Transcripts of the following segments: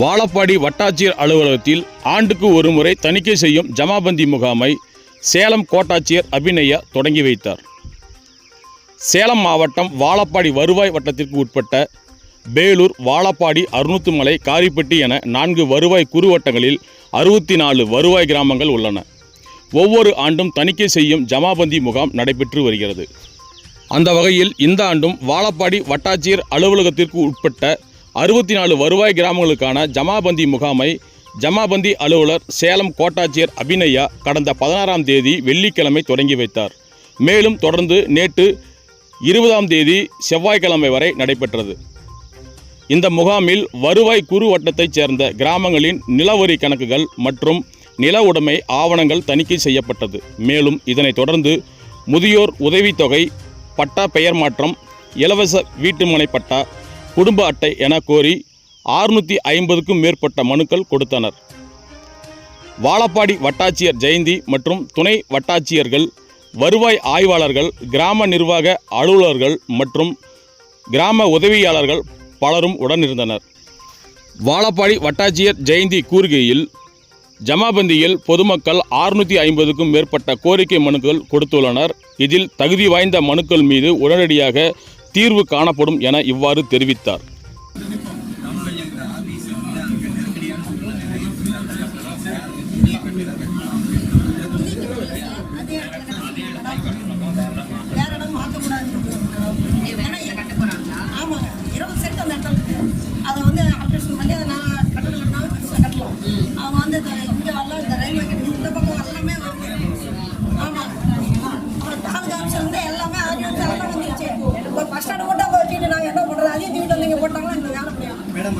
வாழப்பாடி வட்டாட்சியர் அலுவலகத்தில் ஆண்டுக்கு ஒரு முறை தணிக்கை செய்யும் ஜமாபந்தி முகாமை சேலம் கோட்டாட்சியர் அபிநயா தொடங்கி வைத்தார். சேலம் மாவட்டம் வாழப்பாடி வருவாய் வட்டத்திற்கு உட்பட்ட பேலூர் வாழப்பாடி அறுநூத்துமலை காரிப்பட்டி என நான்கு வருவாய் குறுவட்டங்களில் அறுபத்தி நாலு வருவாய் கிராமங்கள் உள்ளன. ஒவ்வொரு ஆண்டும் தணிக்கை செய்யும் ஜமாபந்தி முகாம் நடைபெற்று வருகிறது. அந்த வகையில் இந்த ஆண்டும் வாழப்பாடி வட்டாட்சியர் அலுவலகத்திற்கு உட்பட்ட அறுபத்தி நாலு வருவாய் கிராமங்களுக்கான ஜமாபந்தி முகாமை ஜமாபந்தி அலுவலர் சேலம் கோட்டாட்சியர் அபிநயா கடந்த பதினாறாம் தேதி வெள்ளிக்கிழமை தொடங்கி வைத்தார். மேலும் தொடர்ந்து நேற்று இருபதாம் தேதி செவ்வாய்க்கிழமை வரை நடைபெற்றது. இந்த முகாமில் வருவாய் குறு வட்டத்தைச் சேர்ந்த கிராமங்களின் நிலவரி கணக்குகள் மற்றும் நில உடைமை ஆவணங்கள் தணிக்கை செய்யப்பட்டது. மேலும் இதனைத் தொடர்ந்து முதியோர் உதவித்தொகை பட்டா பெயர் மாற்றம் இலவச வீட்டுமனை பட்டா குடும்ப அட்டை என கோரி ஆறுநூற்றி ஐம்பதுக்கும் மேற்பட்ட மனுக்கள் கொடுத்தனர். வாழப்பாடி வட்டாட்சியர் ஜெயந்தி மற்றும் துணை வட்டாட்சியர்கள் வருவாய் ஆய்வாளர்கள் கிராம நிர்வாக அலுவலர்கள் மற்றும் கிராம உதவியாளர்கள் பலரும் உடனிருந்தனர். வாழப்பாடி வட்டாட்சியர் ஜெயந்தி கூறுகையில் ஜமாபந்தியில் பொதுமக்கள் ஆறுநூற்றி ஐம்பதுக்கும் மேற்பட்ட கோரிக்கை மனுக்கள் கொடுத்துள்ளனர். இதில் தகுதி வாய்ந்த மனுக்கள் மீது உடனடியாக தீர்வு காணப்படும் என இவ்வாறு தெரிவித்தார். அதை வந்து அவங்க வந்து இந்த இங்கே வரலாம் இந்த ரயில்வே கேட் இந்த பக்கம் எல்லாமே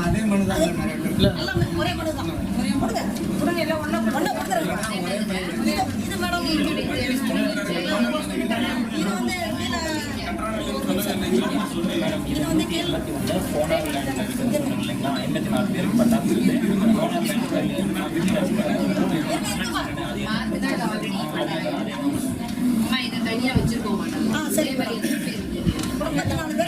அதே மனு தான் ஒரே மனு தான் எல்லாம் இது இது இது வந்து இது வந்து கீழே அம்மா இதை தனியா வச்சிருக்க மாட்டாங்க ஆ சரி. அதே மாதிரி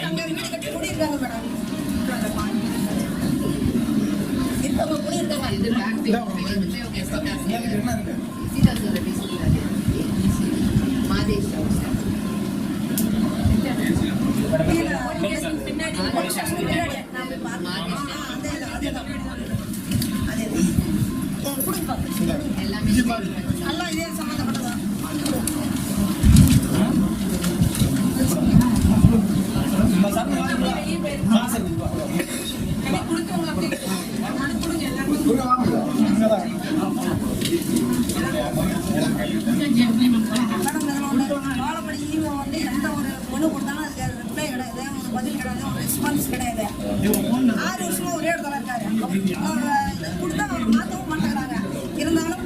எல்லாமே எல்லாம் இதே சம்மந்தப்பட்டதா மேடம் இதில் வந்து வாழப்படி ஈவோ வந்து எந்த ஒரு மனு கொடுத்தாலும் அதுக்கு ரிப்ளை கிடையாது ஒரு பதில் கிடையாது ஒரு ரெஸ்பான்ஸ் கிடையாது ஆறு வருஷமா ஒரே இடத்துல இருக்காரு. அவர் இது கொடுத்தா அவர் மாற்றவும் மாட்டேங்கிறாங்க. இருந்தாலும்